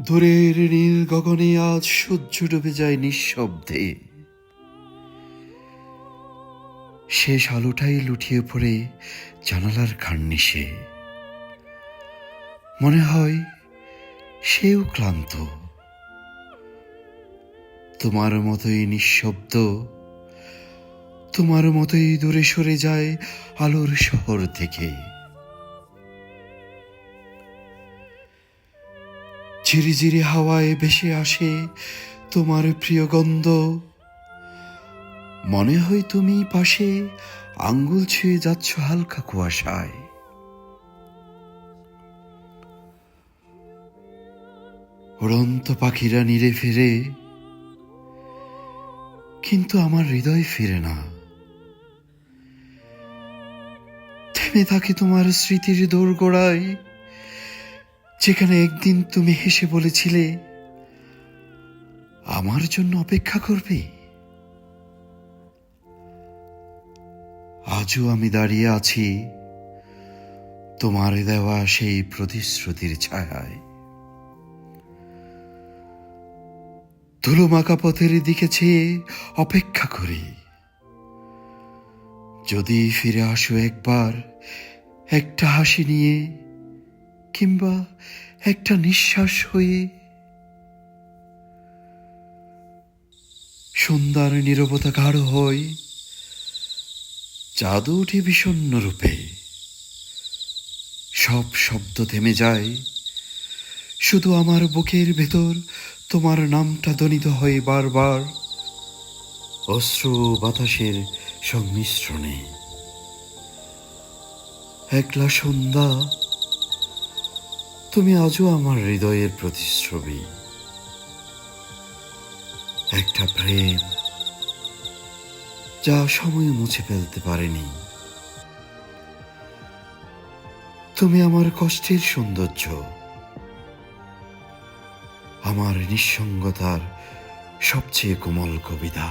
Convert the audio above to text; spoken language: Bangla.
দূরের নীল গগনে আজ সূর্য ডুবে যায় নিঃশব্দে। শেষ আলোটাই লুটিয়ে পড়ে জানালার কার্নিশে। মনে হয় সেও ক্লান্ত। তোমার মতোই নিঃশব্দ, তোমার মতোই দূরে সরে যায় আলোর শহর থেকে। ঝিরিঝিরি হাওয়ায় ভেসে আসে তোমার প্রিয় গন্ধ। মনে হয় তুমি পাশে আঙ্গুল ছুঁয়ে যাচ্ছ হালকা কুয়াশায়। উড়ন্ত পাখিরা নিরে ফিরে, কিন্তু আমার হৃদয় ফিরে না। থেমে থাকে তোমার স্মৃতির দোরগোড়ায় যেখানে একদিন তুমি হেসে বলেছিলে, আমার জন্য অপেক্ষা করবে। আজও আমি দাঁড়িয়ে আছি তোমার দেওয়া সেই প্রতিশ্রুতির ছায়ায়। ধুলো মাকা পথের দিকে চেয়ে অপেক্ষা করি। যদি ফিরে আসো একবার, একটা হাসি নিয়ে কিংবা একটা নিঃশ্বাস হয়ে সন্ধ্যার নীরবতা গাঢ় হয়, জাদু উঠে বিষণ্ণ রূপে। সব শব্দ থেমে যায়, শুধু আমার বুকের ভেতর তোমার নামটা ধ্বনিত হয় বারবার, অশ্রু বাতাসের সংমিশ্রণে। একলা সন্ধ্যা তুমি আজও আমার হৃদয়ের প্রতিচ্ছবি। একটা প্রেম যা সময় মুছে ফেলতে পারেনি। তুমি আমার কষ্টের সৌন্দর্য, আমার নিঃসঙ্গতার সবচেয়ে কোমল কবিতা।